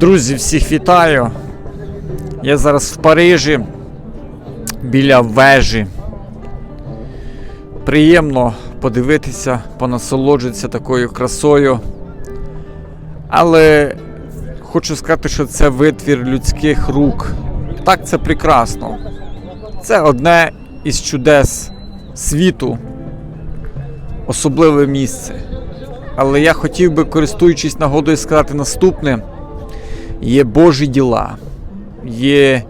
Друзі, всіх вітаю. Я зараз в Парижі біля вежі. Приємно подивитися, понасолоджитися такою красою. Але хочу сказати, що це витвір людських рук. Так, це прекрасно. Це одне із чудес світу, особливе місце. Але я хотів би, користуючись нагодою, сказати наступне: є Божі діла, є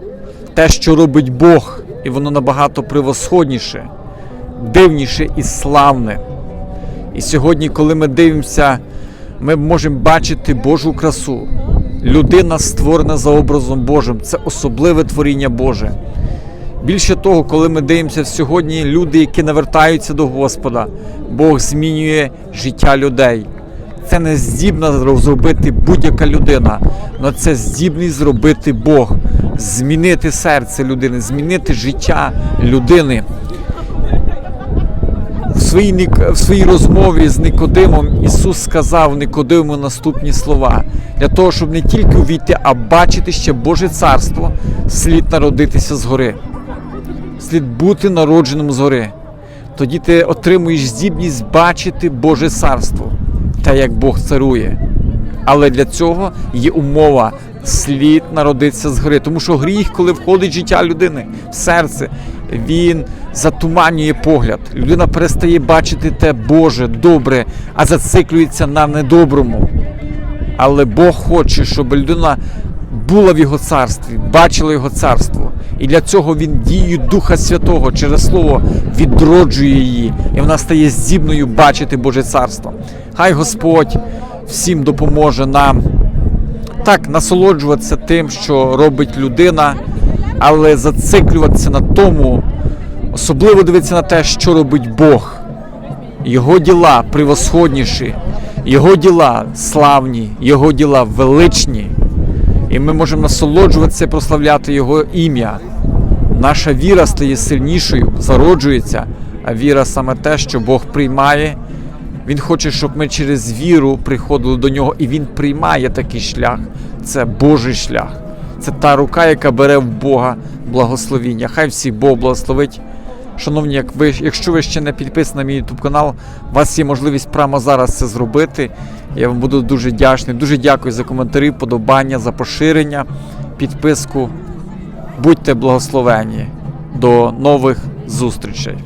те, що робить Бог, і воно набагато превосходніше, дивніше і славне. І сьогодні, коли ми дивимося, ми можемо бачити Божу красу. Людина створена за образом Божим, це особливе творіння Боже. Більше того, коли ми дивимося сьогодні, люди, які навертаються до Господа, Бог змінює життя людей. Це не здібна зробити будь-яка людина, але це здібний зробити Бог, змінити серце людини, змінити життя людини. В своїй, в своїй розмові з Никодимом Ісус сказав Никодиму наступні слова: для того, щоб не тільки увійти, а бачити ще Боже царство, слід народитися згори. Слід бути народженим згори. Тоді ти отримуєш здібність бачити Боже царство, те, як Бог царує. Але для цього є умова слід народитися згори. Тому що гріх, коли входить в життя людини в серце, він затуманює погляд. Людина перестає бачити те Боже, добре, а зациклюється на недоброму. Але Бог хоче, щоб людина була в його царстві, бачила його царство. І для цього він дією Духа Святого через Слово відроджує її, і вона стає здібною бачити Боже царство. Хай Господь всім допоможе нам так насолоджуватися тим, що робить людина, але зациклюватися на тому, особливо дивитися на те, що робить Бог. Його діла превосходніші, Його діла славні, Його діла величні. І ми можемо насолоджуватися прославляти Його ім'я. Наша віра стає сильнішою, зароджується, а віра саме те, що Бог приймає. Він хоче, щоб ми через віру приходили до нього, і Він приймає такий шлях. Це Божий шлях. Це та рука, яка бере в Бога благословіння. Хай всіх Бог благословить. Шановні, як ви, якщо ви ще не підписані на мій YouTube канал, у вас є можливість прямо зараз це зробити. Я вам буду дуже вдячний. Дуже дякую за коментарі, подобання, за поширення, підписку. Будьте благословені. До нових зустрічей.